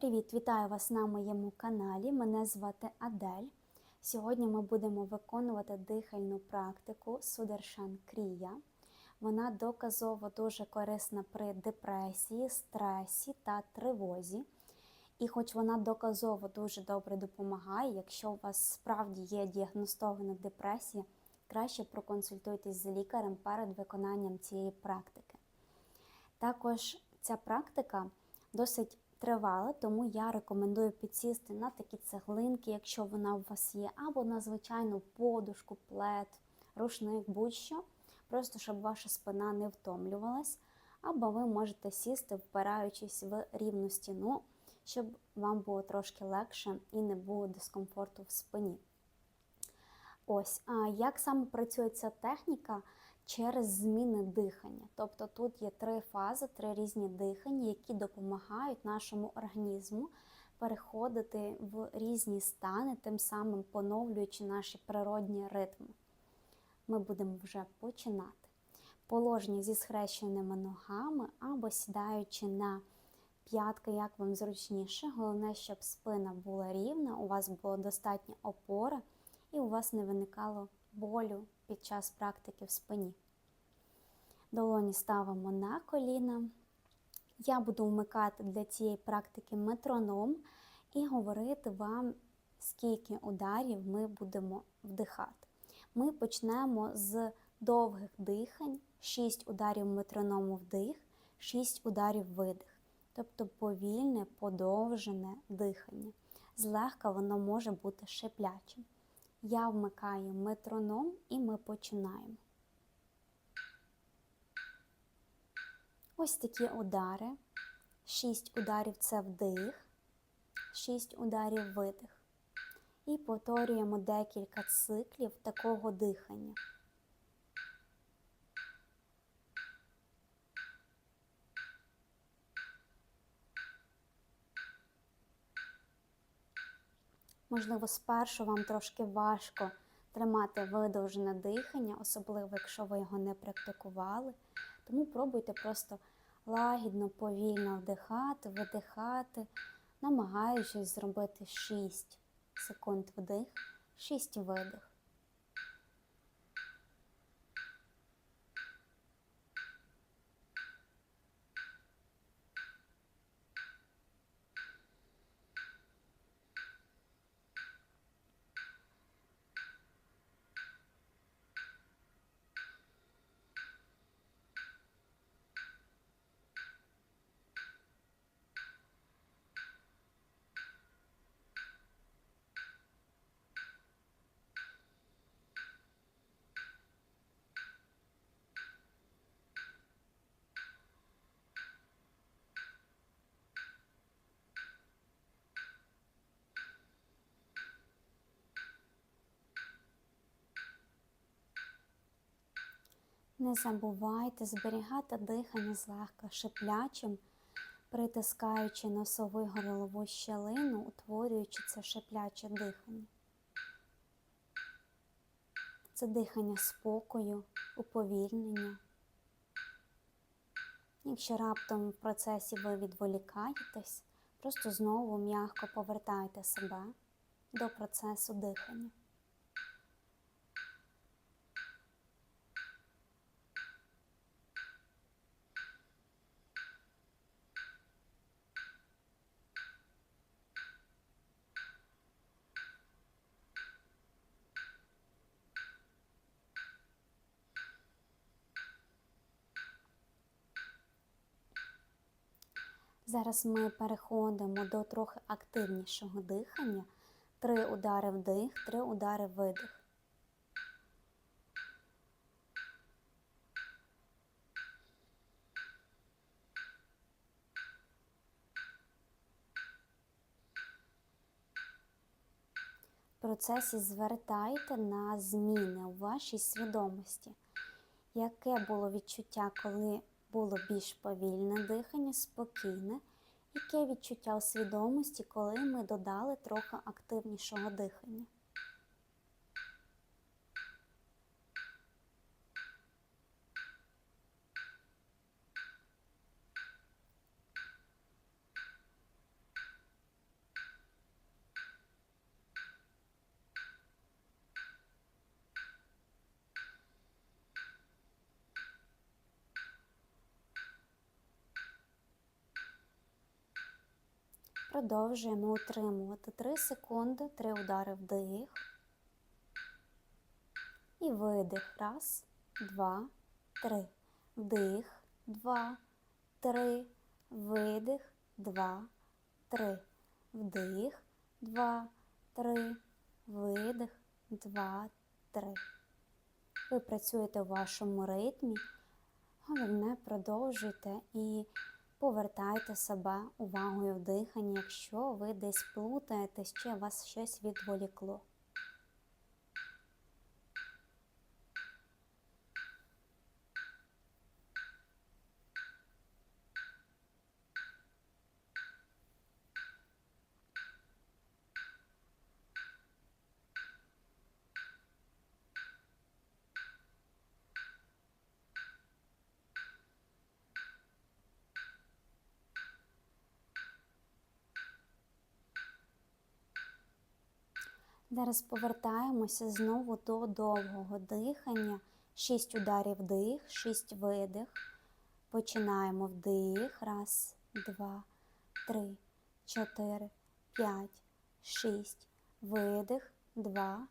Привіт, вітаю вас на моєму каналі. Мене звати Адель. Сьогодні ми будемо виконувати дихальну практику Сударшан Крія. Вона доказово дуже корисна при депресії, стресі та тривозі. І хоч вона доказово дуже добре допомагає, якщо у вас справді є діагностована депресія, краще проконсультуйтесь з лікарем перед виконанням цієї практики. Також ця практика досить тривала, тому я рекомендую підсісти на такі цеглинки, якщо вона у вас є, або на звичайну подушку, плед, рушник, будь-що, просто щоб ваша спина не втомлювалась, або ви можете сісти, впираючись в рівну стіну, щоб вам було трошки легше і не було дискомфорту в спині. Ось, а як саме працює ця техніка? Через зміни дихання. Тобто тут є три фази, три різні дихання, які допомагають нашому організму переходити в різні стани, тим самим поновлюючи наші природні ритми. Ми будемо вже починати. Положення зі схрещеними ногами або сідаючи на п'ятки, як вам зручніше. Головне, щоб спина була рівна, у вас було достатньо опори і у вас не виникало болю під час практики в спині. Долоні ставимо на коліна. Я буду вмикати для цієї практики метроном і говорити вам, скільки ударів ми будемо вдихати. Ми почнемо з довгих дихань, 6 ударів метроному вдих, 6 ударів видих. Тобто повільне, подовжене дихання. Злегка воно може бути шиплячим. Я вмикаю метроном і ми починаємо. Ось такі удари. Шість ударів це вдих, шість ударів видих. І повторюємо декілька циклів такого дихання. Можливо, спершу вам трошки важко тримати видовжене дихання, особливо якщо ви його не практикували. Тому пробуйте просто лагідно, повільно вдихати, видихати, намагаючись зробити 6 секунд вдих, 6 видих. Не забувайте зберігати дихання злегка шиплячим, притискаючи носову і горлову щелину, утворюючи це шипляче дихання. Це дихання спокою, уповільнення. Якщо раптом в процесі ви відволікаєтесь, просто знову м'яко повертайте себе до процесу дихання. Зараз ми переходимо до трохи активнішого дихання. Три удари вдих, три удари видих. В процесі звертайте на зміни у вашій свідомості. Яке було відчуття, коли було більш повільне дихання, спокійне, яке відчуття у свідомості, коли ми додали трохи активнішого дихання. Продовжуємо утримувати 3 секунди, 3 удари вдих. І видих. Раз, два, три. Вдих, два, три. Видих, два, три. Вдих, два, три. Видих, два, три. Ви працюєте у вашому ритмі. Головне, продовжуйте і повертайте себе увагою в дихання, якщо ви десь плутаєтесь, чи вас щось відволікло. Зараз повертаємося знову до довгого дихання. Шість ударів вдих, шість видих. Починаємо вдих. Раз, два, три, чотири, п'ять, шість. Видих. Два,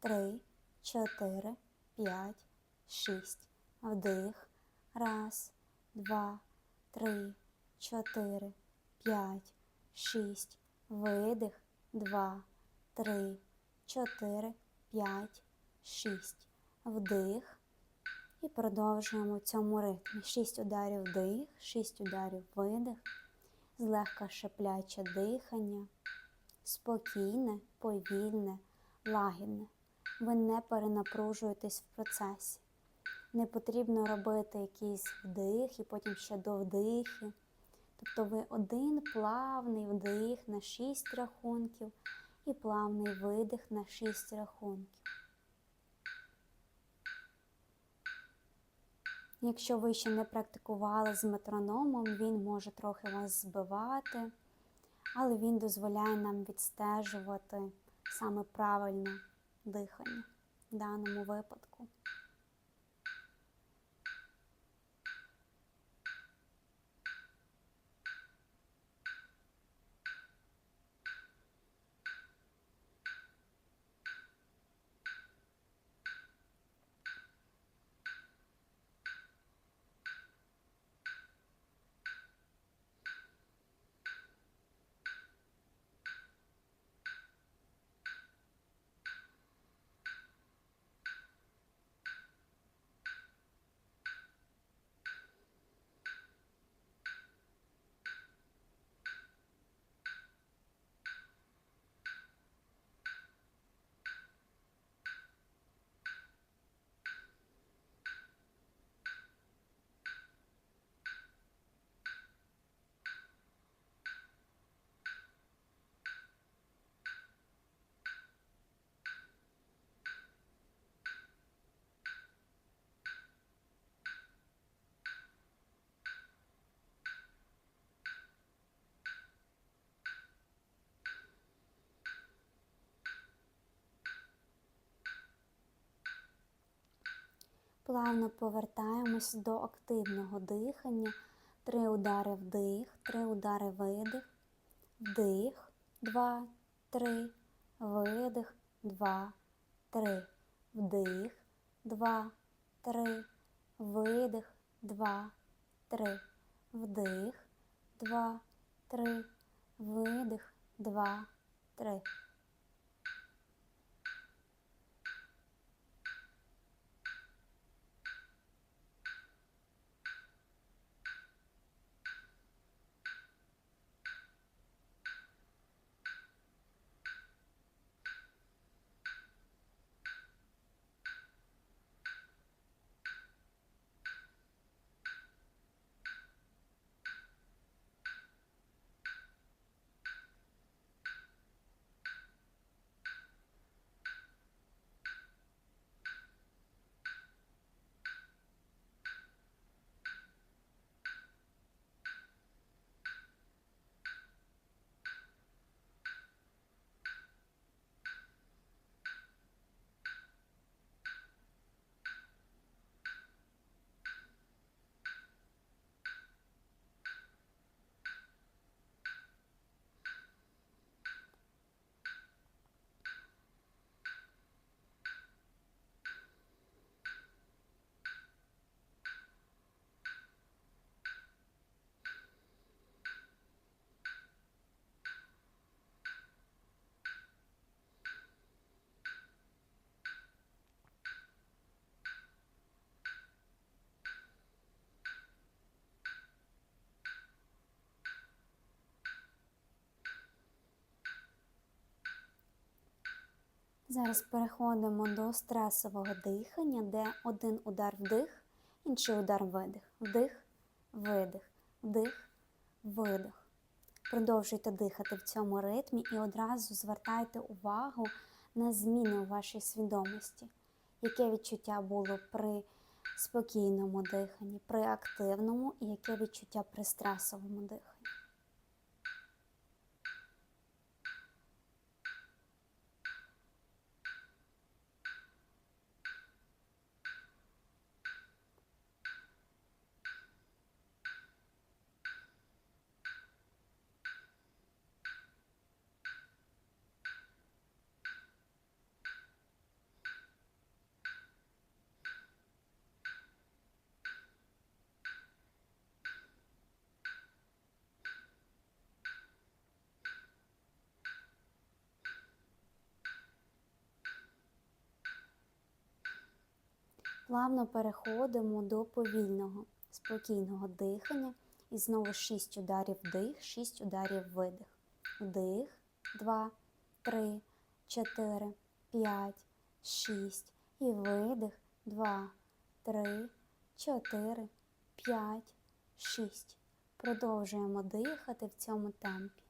три, чотири, п'ять, шість. Вдих. Раз, два, три, чотири, п'ять, шість. Видих. Два, три чотири, п'ять, шість. Вдих. І продовжуємо в цьому ритмі. Шість ударів вдих, шість ударів видих, злегка шепляче дихання, спокійне, повільне, лагідне. Ви не перенапружуєтесь в процесі. Не потрібно робити якийсь вдих і потім ще до вдихи. Тобто ви один плавний вдих на шість рахунків і плавний видих на шість рахунків. Якщо ви ще не практикували з метрономом, він може трохи вас збивати, але він дозволяє нам відстежувати саме правильне дихання в даному випадку. Плавно повертаємось до активного дихання. Три удари вдих, три удари видих, вдих, два, три, видих, два, три, вдих, два, три, видих, два, три, вдих, два, три, видих, два, три. Зараз переходимо до стресового дихання, де один удар вдих, інший удар видих. Вдих, видих, вдих, видих. Продовжуйте дихати в цьому ритмі і одразу звертайте увагу на зміни у вашій свідомості. Яке відчуття було при спокійному диханні, при активному і яке відчуття при стресовому диханні. Плавно переходимо до повільного, спокійного дихання. І знову 6 ударів вдих, 6 ударів видих. Вдих, 2, 3, 4, 5, 6. І видих. 2, 3, 4, 5, 6. Продовжуємо дихати в цьому темпі.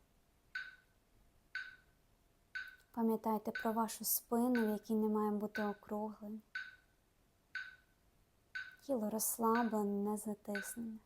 Пам'ятайте про вашу спину, в якій не має бути округлим. Тіло розслаблене, не затиснене.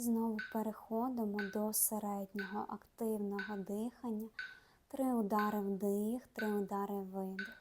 Знову переходимо до середнього активного дихання. Три удари вдих, три удари видих.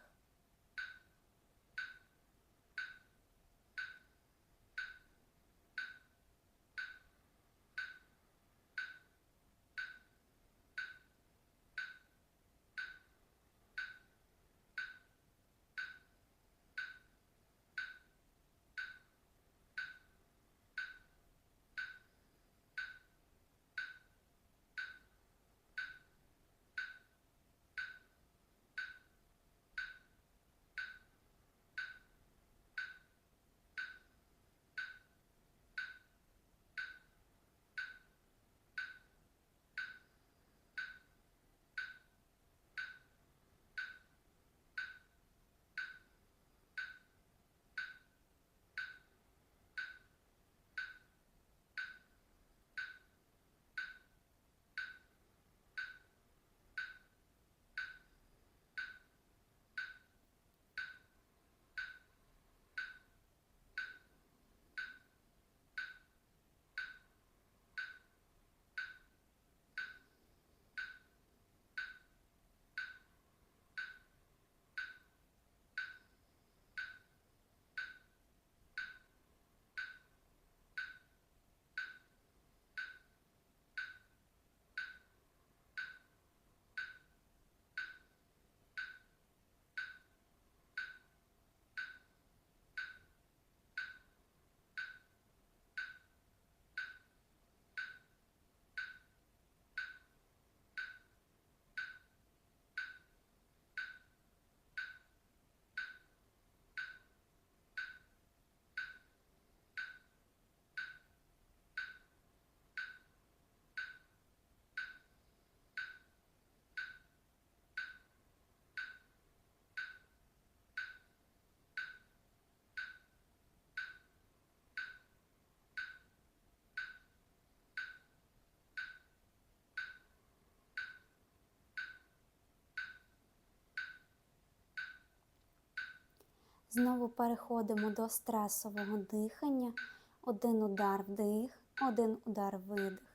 Знову переходимо до стресового дихання. Один удар вдих, один удар видих.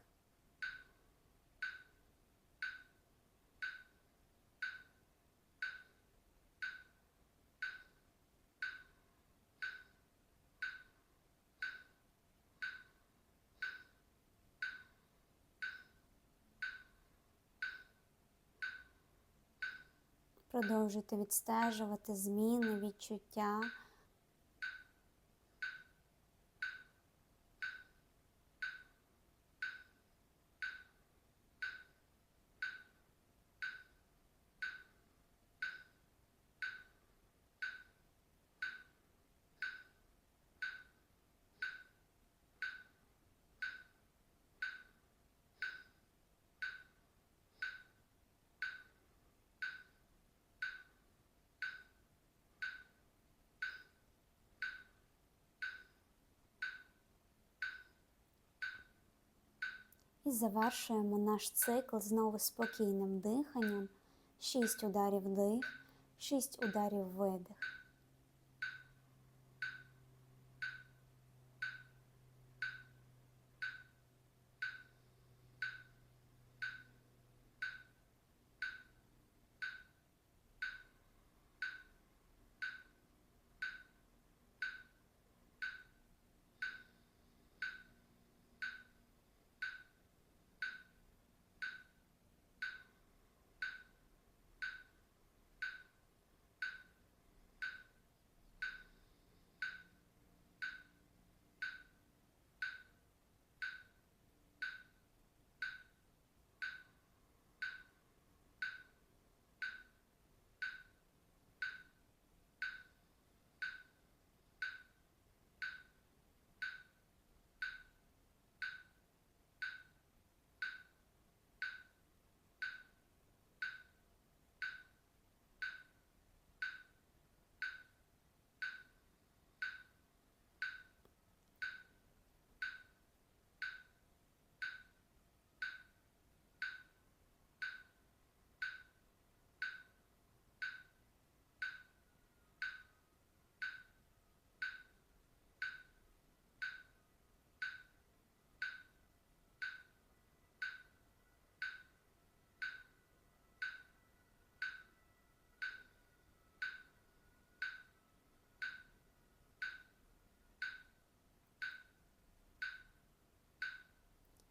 Продовжуйте відстежувати зміни, відчуття. І завершуємо наш цикл знову спокійним диханням. Шість ударів вдих, шість ударів видих.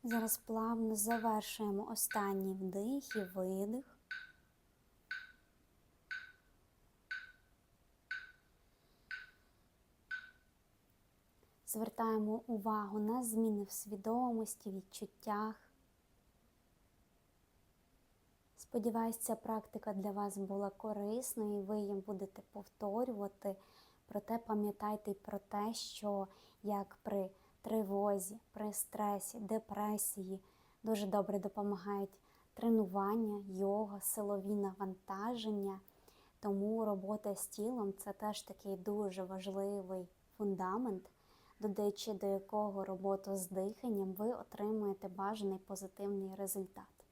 Зараз плавно завершуємо останній вдих і видих. Звертаємо увагу на зміни в свідомості, відчуттях. Сподіваюсь, ця практика для вас була корисною і ви їм будете повторювати. Проте пам'ятайте про те, що як при тривозі, при стресі, депресії дуже добре допомагають тренування, йога, силові навантаження. Тому робота з тілом це теж такий дуже важливий фундамент, додаючи до якого роботу з диханням, ви отримуєте бажаний позитивний результат.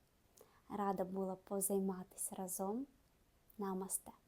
Рада була позайматися разом. Намасте!